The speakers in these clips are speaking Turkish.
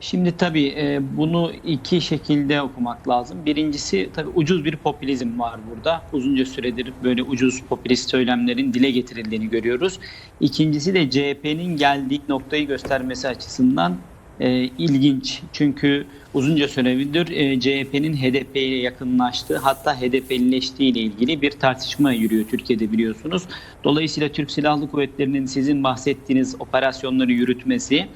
Şimdi tabii e, bunu iki şekilde okumak lazım. Birincisi tabii ucuz bir popülizm var burada. Uzunca süredir böyle ucuz popülist söylemlerin dile getirildiğini görüyoruz. İkincisi de CHP'nin geldiği noktayı göstermesi açısından e, ilginç. Çünkü uzunca süredir e, CHP'nin HDP ile yakınlaştığı hatta HDP'lileştiği ile ilgili bir tartışma yürüyor Türkiye'de biliyorsunuz. Dolayısıyla Türk Silahlı Kuvvetleri'nin sizin bahsettiğiniz operasyonları yürütmesi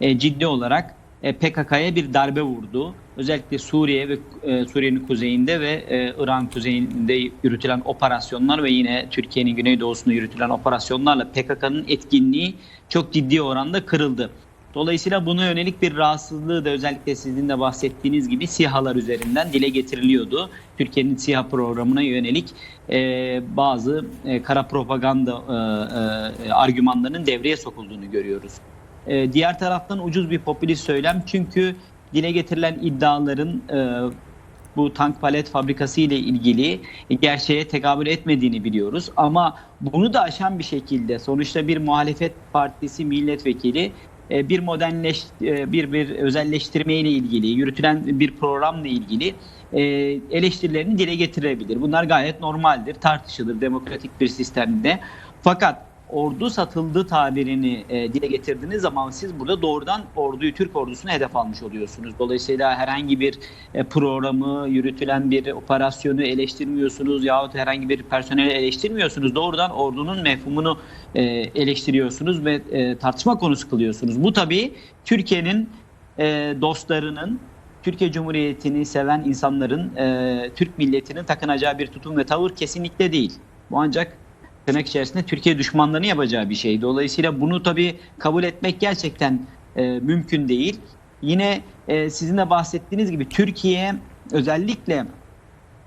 e, ciddi olarak PKK'ya bir darbe vurdu. Özellikle Suriye ve e, Suriye'nin kuzeyinde ve e, İran kuzeyinde yürütülen operasyonlar ve yine Türkiye'nin güneydoğusunda yürütülen operasyonlarla PKK'nın etkinliği çok ciddi oranda kırıldı. Dolayısıyla buna yönelik bir rahatsızlığı da özellikle sizin de bahsettiğiniz gibi SİHA'lar üzerinden dile getiriliyordu. Türkiye'nin SİHA programına yönelik e, bazı e, kara propaganda e, e, argümanlarının devreye sokulduğunu görüyoruz. E, diğer taraftan ucuz bir popülist söylem çünkü dile getirilen iddiaların e, bu tank palet fabrikası ile ilgili gerçeğe tekabül etmediğini biliyoruz. Ama bunu da aşan bir şekilde sonuçta bir muhalefet partisi milletvekili e, bir modernleş e, bir bir özelleştirme ile ilgili yürütülen bir programla ilgili e, eleştirilerini dile getirebilir. Bunlar gayet normaldir, tartışılır demokratik bir sistemde. Fakat ordu satıldı tabirini e, dile getirdiğiniz zaman siz burada doğrudan orduyu Türk ordusunu hedef almış oluyorsunuz. Dolayısıyla herhangi bir e, programı, yürütülen bir operasyonu eleştirmiyorsunuz yahut herhangi bir personeli eleştirmiyorsunuz. Doğrudan ordunun mefhumunu e, eleştiriyorsunuz ve e, tartışma konusu kılıyorsunuz. Bu tabii Türkiye'nin e, dostlarının Türkiye Cumhuriyeti'ni seven insanların e, Türk milletinin takınacağı bir tutum ve tavır kesinlikle değil. Bu ancak tırnak içerisinde Türkiye düşmanlarının yapacağı bir şey. Dolayısıyla bunu tabii kabul etmek gerçekten e, mümkün değil. Yine e, sizin de bahsettiğiniz gibi Türkiye özellikle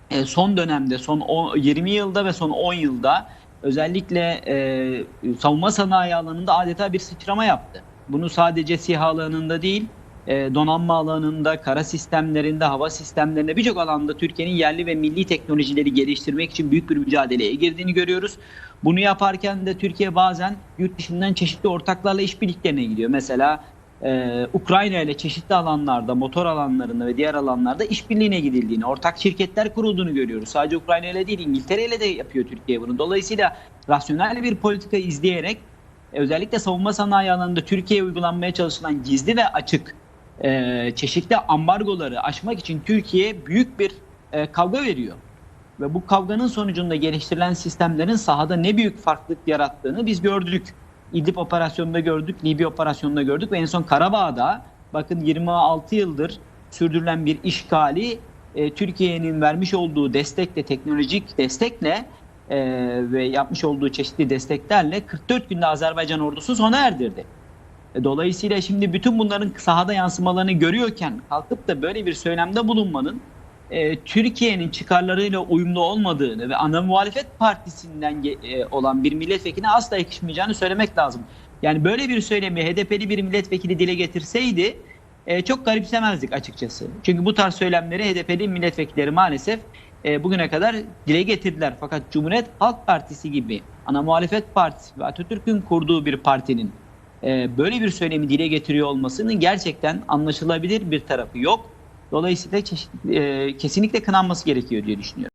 e, son dönemde, son o, 20 yılda ve son 10 yılda özellikle e, savunma sanayi alanında adeta bir sıçrama yaptı. Bunu sadece SİHA alanında değil, e, donanma alanında, kara sistemlerinde, hava sistemlerinde birçok alanda Türkiye'nin yerli ve milli teknolojileri geliştirmek için büyük bir mücadeleye girdiğini görüyoruz. Bunu yaparken de Türkiye bazen yurt dışından çeşitli ortaklarla işbirliklerine gidiyor. Mesela e, Ukrayna ile çeşitli alanlarda, motor alanlarında ve diğer alanlarda işbirliğine gidildiğini, ortak şirketler kurulduğunu görüyoruz. Sadece Ukrayna ile değil, İngiltere ile de yapıyor Türkiye bunu. Dolayısıyla rasyonel bir politika izleyerek e, özellikle savunma sanayi alanında Türkiye'ye uygulanmaya çalışılan gizli ve açık e, çeşitli ambargoları aşmak için Türkiye büyük bir e, kavga veriyor. Ve bu kavganın sonucunda geliştirilen sistemlerin sahada ne büyük farklılık yarattığını biz gördük. İdlib operasyonunda gördük, Libya operasyonunda gördük ve en son Karabağ'da bakın 26 yıldır sürdürülen bir işgali e, Türkiye'nin vermiş olduğu destekle, teknolojik destekle e, ve yapmış olduğu çeşitli desteklerle 44 günde Azerbaycan ordusu sona erdirdi. E, Dolayısıyla şimdi bütün bunların sahada yansımalarını görüyorken kalkıp da böyle bir söylemde bulunmanın e, Türkiye'nin çıkarlarıyla uyumlu olmadığını ve ana muhalefet partisinden e, olan bir milletvekiline asla yakışmayacağını söylemek lazım. Yani böyle bir söylemi HDP'li bir milletvekili dile getirseydi e, çok garipsemezdik açıkçası. Çünkü bu tarz söylemleri HDP'li milletvekilleri maalesef e, bugüne kadar dile getirdiler. Fakat Cumhuriyet Halk Partisi gibi ana muhalefet partisi ve Atatürk'ün kurduğu bir partinin böyle bir söylemi dile getiriyor olmasının gerçekten anlaşılabilir bir tarafı yok. Dolayısıyla çeşit, e, kesinlikle kınanması gerekiyor diye düşünüyorum.